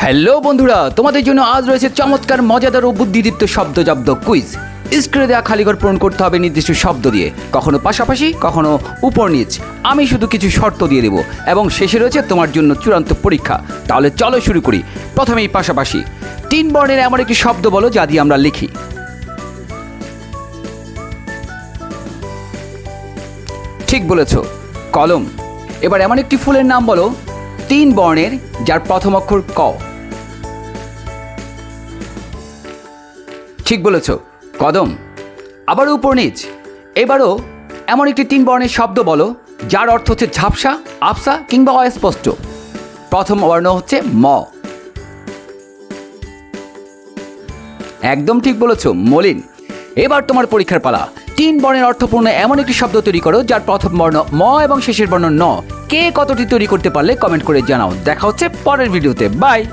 Hello বন্ধুরা, তোমাদের জন্য আজ রয়েছে চমৎকার, মজাদার ও বুদ্ধিদীপ্ত শব্দ জব্দ কুইজ। স্ক্রিনে দেওয়া খালিঘর পূরণ করতে হবে নির্দিষ্ট শব্দ দিয়ে। কখনো পাশাপাশি, কখনো উপর নিচ। আমি শুধু কিছু শর্ত দিয়ে দেবো এবং শেষে রয়েছে তোমার জন্য চূড়ান্ত পরীক্ষা। তাহলে চলো শুরু করি। প্রথমেই পাশাপাশি। তিন বর্ণের এমন একটি শব্দ বলো যা দিয়ে আমরা লিখি। ঠিক বলেছ। কলম। এবার এমন একটি ফুলের নাম বলো। তিন বর্ণের, যার প্রথম অক্ষর ক। ঠিক বলেছ। কদম, আবারও উপর নিচ। এবারও এমন একটি তিন বর্ণের শব্দ বলো, যার অর্থ হচ্ছে ঝাপসা, আফসা কিংবা অস্পষ্ট। প্রথম বর্ণ হচ্ছে ম। একদম ঠিক বলেছ, মলিন। এবার তোমার পরীক্ষার পালা। তিন বর্ণের অর্থপূর্ণ এমন একটি শব্দ তৈরি করো, যার প্রথম বর্ণ ম এবং শেষের বর্ণ ন। কে কতটি তৈরি করতে পারলে কমেন্ট করে জানাও। দেখা হচ্ছে পরের ভিডিওতে। বাই!